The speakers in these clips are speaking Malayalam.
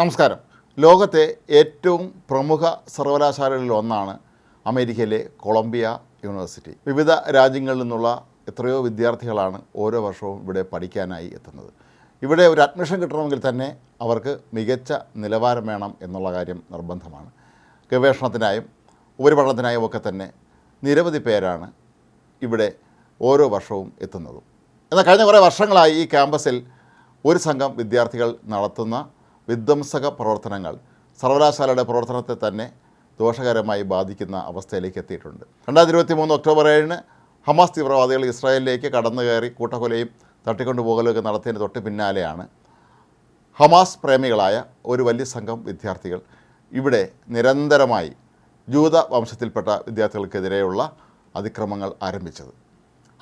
നമസ്കാരം. ലോകത്തെ ഏറ്റവും പ്രമുഖ സർവകലാശാലകളിൽ ഒന്നാണ് അമേരിക്കയിലെ കൊളംബിയ യൂണിവേഴ്സിറ്റി. വിവിധ രാജ്യങ്ങളിൽ നിന്നുള്ള എത്രയോ വിദ്യാർത്ഥികളാണ് ഓരോ വർഷവും ഇവിടെ പഠിക്കാനായി എത്തുന്നത്. ഇവിടെ ഒരു അഡ്മിഷൻ കിട്ടണമെങ്കിൽ തന്നെ അവർക്ക് മികച്ച നിലവാരം വേണം എന്നുള്ള കാര്യം നിർബന്ധമാണ്. ഗവേഷണത്തിനായും ഉപരിപഠനത്തിനായും ഒക്കെ തന്നെ നിരവധി പേരാണ് ഇവിടെ ഓരോ വർഷവും എത്തുന്നതും. എന്നാൽ കഴിഞ്ഞ കുറേ വർഷങ്ങളായി ഈ ക്യാമ്പസിൽ ഒരു സംഘം വിദ്യാർത്ഥികൾ നടത്തുന്ന വിധ്വംസക പ്രവർത്തനങ്ങൾ സർവകലാശാലയുടെ പ്രവർത്തനത്തെ തന്നെ ദോഷകരമായി ബാധിക്കുന്ന അവസ്ഥയിലേക്ക് എത്തിയിട്ടുണ്ട്. രണ്ടായിരത്തി ഇരുപത്തി മൂന്ന് ഒക്ടോബർ ഏഴിന് ഹമാസ് തീവ്രവാദികൾ ഇസ്രായേലിലേക്ക് കടന്നു കയറി കൂട്ടക്കൊലയും തട്ടിക്കൊണ്ടുപോകലൊക്കെ നടത്തിയതിന് തൊട്ട് പിന്നാലെയാണ് ഹമാസ് പ്രേമികളായ ഒരു വലിയ സംഘം വിദ്യാർത്ഥികൾ ഇവിടെ നിരന്തരമായി ജൂത വംശത്തിൽപ്പെട്ട വിദ്യാർത്ഥികൾക്കെതിരെയുള്ള അതിക്രമങ്ങൾ ആരംഭിച്ചത്.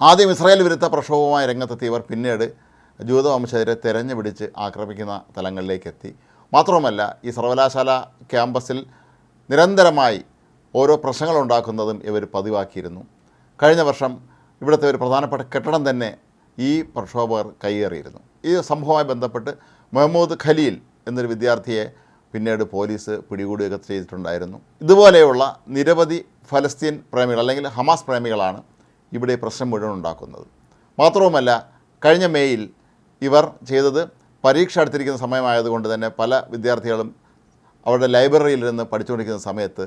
ആദ്യം ഇസ്രായേൽ വിരുദ്ധ പ്രക്ഷോഭവുമായി രംഗത്തെത്തിയവർ പിന്നീട് ജൂതവംശജരെ തെരഞ്ഞു പിടിച്ച് ആക്രമിക്കുന്ന തലങ്ങളിലേക്കെത്തി. മാത്രവുമല്ല ഈ സർവകലാശാല ക്യാമ്പസിൽ നിരന്തരമായി ഓരോ പ്രശ്നങ്ങളുണ്ടാക്കുന്നതും ഇവർ പതിവാക്കിയിരുന്നു. കഴിഞ്ഞ വർഷം ഇവിടുത്തെ ഒരു പ്രധാനപ്പെട്ട കെട്ടിടം തന്നെ ഈ പ്രക്ഷോഭകർ കൈയേറിയിരുന്നു. ഈ സംഭവവുമായി ബന്ധപ്പെട്ട് മെഹമ്മൂദ് ഖലീൽ എന്നൊരു വിദ്യാർത്ഥിയെ പിന്നീട് പോലീസ് പിടികൂടുകയൊക്കെ ചെയ്തിട്ടുണ്ടായിരുന്നു. ഇതുപോലെയുള്ള നിരവധി ഫലസ്തീൻ പ്രേമികൾ അല്ലെങ്കിൽ ഹമാസ് പ്രേമികളാണ് ഇവിടെ പ്രശ്നം മുഴുവൻ ഉണ്ടാക്കുന്നത്. മാത്രവുമല്ല കഴിഞ്ഞ മേയിൽ ഇവർ ചെയ്തത് പരീക്ഷ അടുത്തിരിക്കുന്ന സമയമായതുകൊണ്ട് തന്നെ പല വിദ്യാർത്ഥികളും അവരുടെ ലൈബ്രറിയിൽ നിന്ന് പഠിച്ചുകൊണ്ടിരിക്കുന്ന സമയത്ത്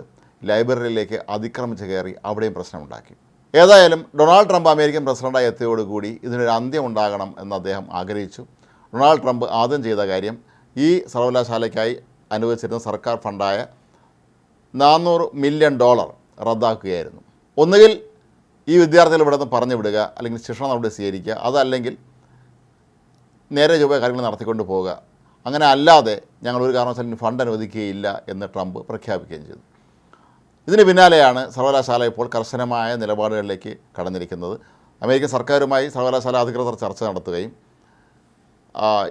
ലൈബ്രറിയിലേക്ക് അതിക്രമിച്ച് കയറി അവിടെയും പ്രശ്നമുണ്ടാക്കി. ഏതായാലും ഡൊണാൾഡ് ട്രംപ് അമേരിക്കൻ പ്രസിഡന്റായി എത്തിയോടുകൂടി ഇതിനൊരു അന്ത്യം ഉണ്ടാകണം എന്ന് അദ്ദേഹം ആഗ്രഹിച്ചു. ഡൊണാൾഡ് ട്രംപ് ആദ്യം ചെയ്ത കാര്യം ഈ സർവകലാശാലയ്ക്കായി അനുവദിച്ചിരുന്ന സർക്കാർ ഫണ്ടായ നാനൂറ് മില്യൺ ഡോളർ റദ്ദാക്കുകയായിരുന്നു. ഒന്നുകിൽ ഈ വിദ്യാർത്ഥികൾ ഇവിടെ നിന്ന് പറഞ്ഞു വിടുക അല്ലെങ്കിൽ ശിക്ഷണം നടപടി സ്വീകരിക്കുക അതല്ലെങ്കിൽ നേരെ ചൊവ്വ കാര്യങ്ങൾ നടത്തിക്കൊണ്ട് പോവുക. അങ്ങനെ അല്ലാതെ ഞങ്ങൾ ഒരു കാരണവശാലും ഫണ്ട് അനുവദിക്കുകയില്ല എന്ന് ട്രംപ് പ്രഖ്യാപിക്കുകയും ചെയ്തു. ഇതിന് പിന്നാലെയാണ് സർവകലാശാല ഇപ്പോൾ കർശനമായ നിലപാടുകളിലേക്ക് കടന്നിരിക്കുന്നത്. അമേരിക്കൻ സർക്കാരുമായി സർവകലാശാല അധികൃതർ ചർച്ച നടത്തുകയും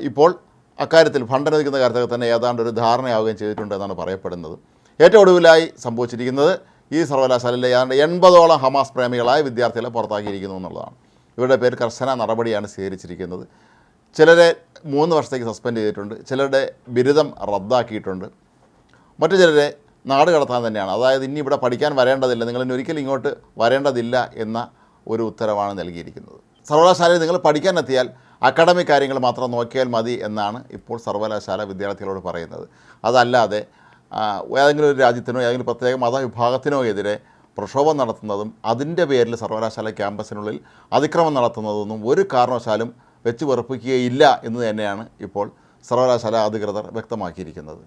ഇപ്പോൾ അക്കാര്യത്തിൽ ഫണ്ട് അനുവദിക്കുന്ന കാര്യത്തിൽ തന്നെ ഏതാണ്ട് ഒരു ധാരണയാവുകയും ചെയ്തിട്ടുണ്ട് എന്നാണ് പറയപ്പെടുന്നത്. ഏറ്റവും ഒടുവിലായി സംഭവിച്ചിരിക്കുന്നത് ഈ സർവകലാശാലയിലെ ഏതാണ്ട് എൺപതോളം ഹമാസ് പ്രേമികളായ വിദ്യാർത്ഥികളെ പുറത്താക്കിയിരിക്കുന്നു എന്നുള്ളതാണ്. ഇവരുടെ പേര് കർശന നടപടിയാണ് സ്വീകരിച്ചിരിക്കുന്നത്. ചിലരെ മൂന്ന് വർഷത്തേക്ക് സസ്പെൻഡ് ചെയ്തിട്ടുണ്ട് ചിലരുടെ ബിരുദം റദ്ദാക്കിയിട്ടുണ്ട്. മറ്റു ചിലരെ നാട് കടത്താൻ തന്നെയാണ്. അതായത് ഇനി ഇവിടെ പഠിക്കാൻ വരേണ്ടതില്ല നിങ്ങൾ ഇനി ഒരിക്കലും ഇങ്ങോട്ട് വരേണ്ടതില്ല എന്ന ഒരു ഉത്തരവാണ് നൽകിയിരിക്കുന്നത്. സർവകലാശാലയിൽ നിങ്ങൾ പഠിക്കാനെത്തിയാൽ അക്കാഡമിക് കാര്യങ്ങൾ മാത്രം നോക്കിയാൽ മതി എന്നാണ് ഇപ്പോൾ സർവകലാശാല വിദ്യാർത്ഥികളോട് പറയുന്നത്. അതല്ലാതെ ഏതെങ്കിലും ഒരു രാജ്യത്തിനോ ഏതെങ്കിലും പ്രത്യേക മതവിഭാഗത്തിനോ എതിരെ പ്രക്ഷോഭം നടത്തുന്നതും അതിന്റെ പേരിൽ സർവകലാശാല ക്യാമ്പസിനുള്ളിൽ അതിക്രമം നടത്തുന്നതൊന്നും ഒരു കാരണവശാലും വെച്ച് വെറുപ്പിക്കുകയില്ല എന്ന് തന്നെയാണ് ഇപ്പോൾ സർവകലാശാല അധികൃതർ വ്യക്തമാക്കിയിരിക്കുന്നത്.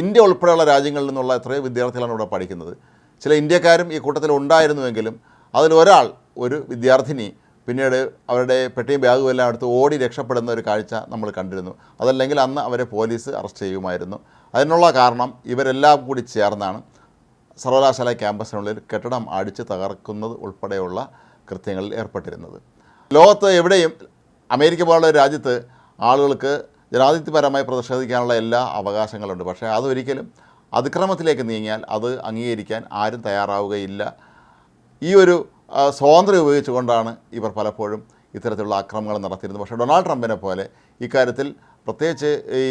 ഇന്ത്യ ഉൾപ്പെടെയുള്ള രാജ്യങ്ങളിൽ നിന്നുള്ള എത്രയോ വിദ്യാർത്ഥികളാണ് ഇവിടെ പഠിക്കുന്നത്. ചില ഇന്ത്യക്കാരും ഈ കൂട്ടത്തിൽ ഉണ്ടായിരുന്നുവെങ്കിലും അതിലൊരാൾ ഒരു വിദ്യാർത്ഥിനി പിന്നീട് അവരുടെ പെട്ടിയും ബാഗും എല്ലാം എടുത്ത് ഓടി രക്ഷപ്പെടുന്ന ഒരു കാഴ്ച നമ്മൾ കണ്ടിരുന്നു. അതല്ലെങ്കിൽ അന്ന് അവരെ പോലീസ് അറസ്റ്റ് ചെയ്യുമായിരുന്നു. അതിനുള്ള കാരണം ഇവരെല്ലാം കൂടി ചേർന്നാണ് സർവകലാശാല ക്യാമ്പസിനുള്ളിൽ കെട്ടിടം അടിച്ച് തകർക്കുന്നത് ഉൾപ്പെടെയുള്ള കൃത്യങ്ങളിൽ ഏർപ്പെട്ടിരുന്നത്. ലോകത്ത് എവിടെയും അമേരിക്ക പോലുള്ള രാജ്യത്ത് ആളുകൾക്ക് ജനാധിപത്യപരമായി പ്രതിഷേധിക്കാനുള്ള എല്ലാ അവകാശങ്ങളുണ്ട്. പക്ഷേ അതൊരിക്കലും അതിക്രമത്തിലേക്ക് നീങ്ങിയാൽ അത് അംഗീകരിക്കാൻ ആരും തയ്യാറാവുകയില്ല. ഈ ഒരു സ്വാതന്ത്ര്യം ഉപയോഗിച്ചുകൊണ്ടാണ് ഇവർ പലപ്പോഴും ഇത്തരത്തിലുള്ള ആക്രമണങ്ങൾ നടത്തിയിരുന്നത്. പക്ഷേ ഡൊണാൾഡ് ട്രംപിനെ പോലെ ഇക്കാര്യത്തിൽ പ്രത്യേകിച്ച് ഈ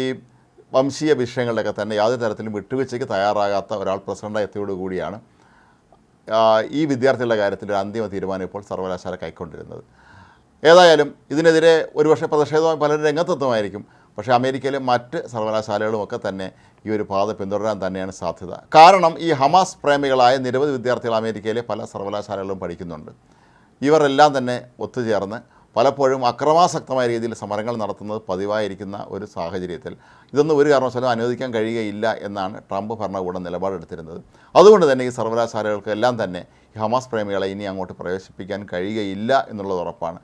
വംശീയ വിഷയങ്ങളിലൊക്കെ തന്നെ യാതൊരു തരത്തിലും വിട്ടുവീഴ്ചയ്ക്ക് തയ്യാറാകാത്ത ഒരാൾ പ്രസിഡന്റായി എത്തിയോടുകൂടിയാണ് കൂടിയാണ് ഈ വിദ്യാർത്ഥികളുടെ കാര്യത്തിൽ ഒരു അന്തിമ തീരുമാനം ഇപ്പോൾ സർവകലാശാല കൈക്കൊണ്ടിരുന്നത്. ഏതായാലും ഇതിനെതിരെ ഒരുപക്ഷെ പ്രതിഷേധമായി പല രംഗത്തെത്തുമായിരിക്കും. പക്ഷേ അമേരിക്കയിലെ മറ്റ് സർവകലാശാലകളുമൊക്കെ തന്നെ ഈ ഒരു പാത പിന്തുടരാൻ തന്നെയാണ് സാധ്യത. കാരണം ഈ ഹമാസ് പ്രേമികളായ നിരവധി വിദ്യാർത്ഥികൾ അമേരിക്കയിലെ പല സർവകലാശാലകളും പഠിക്കുന്നുണ്ട്. ഇവരെല്ലാം തന്നെ ഒത്തുചേർന്ന് പലപ്പോഴും അക്രമാസക്തമായ രീതിയിൽ സമരങ്ങൾ നടത്തുന്നത് പതിവായിരിക്കുന്ന ഒരു സാഹചര്യത്തിൽ ഇതൊന്നും ഒരു കാരണവശാലും അനുവദിക്കാൻ കഴിയുകയില്ല എന്നാണ് ട്രംപ് ഭരണകൂടം നിലപാടെടുത്തിരുന്നത്. അതുകൊണ്ട് തന്നെ ഈ സർവകലാശാലകൾക്കെല്ലാം തന്നെ ഹമാസ് പ്രേമികളെ ഇനി അങ്ങോട്ട് പ്രവേശിപ്പിക്കാൻ കഴിയുകയില്ല എന്നുള്ളത് ഉറപ്പാണ്.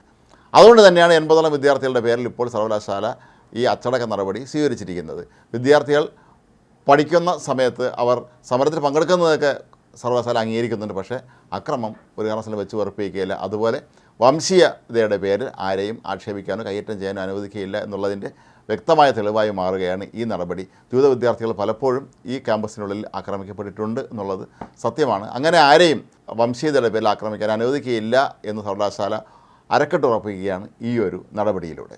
അതുകൊണ്ട് തന്നെയാണ് എൺപതോളം വിദ്യാർത്ഥികളുടെ പേരിൽ ഇപ്പോൾ സർവകലാശാല ഈ അച്ചടക്ക നടപടി സ്വീകരിച്ചിരിക്കുന്നത്. വിദ്യാർത്ഥികൾ പഠിക്കുന്ന സമയത്ത് അവർ സമരത്തിൽ പങ്കെടുക്കുന്നതൊക്കെ സർവകലാശാല അംഗീകരിക്കുന്നുണ്ട്. പക്ഷേ അക്രമം ഒരു കാരണവശാലും വെച്ച് ഉറപ്പിക്കുകയില്ല. അതുപോലെ വംശീയതയുടെ പേരിൽ ആരെയും ആക്ഷേപിക്കാനോ കയ്യേറ്റം ചെയ്യാനോ അനുവദിക്കുകയില്ല എന്നുള്ളതിന്റെ വ്യക്തമായ തെളിവായി മാറുകയാണ് ഈ നടപടി. ജൂത വിദ്യാർത്ഥികൾ പലപ്പോഴും ഈ ക്യാമ്പസിനുള്ളിൽ ആക്രമിക്കപ്പെട്ടിട്ടുണ്ട് എന്നുള്ളത് സത്യമാണ്. അങ്ങനെ ആരെയും വംശീയതയുടെ പേരിൽ ആക്രമിക്കാൻ അനുവദിക്കുകയില്ല എന്ന് സർവകലാശാല അരക്കെട്ടുറപ്പിക്കുകയാണ് ഈ ഒരു നടപടിയിലൂടെ.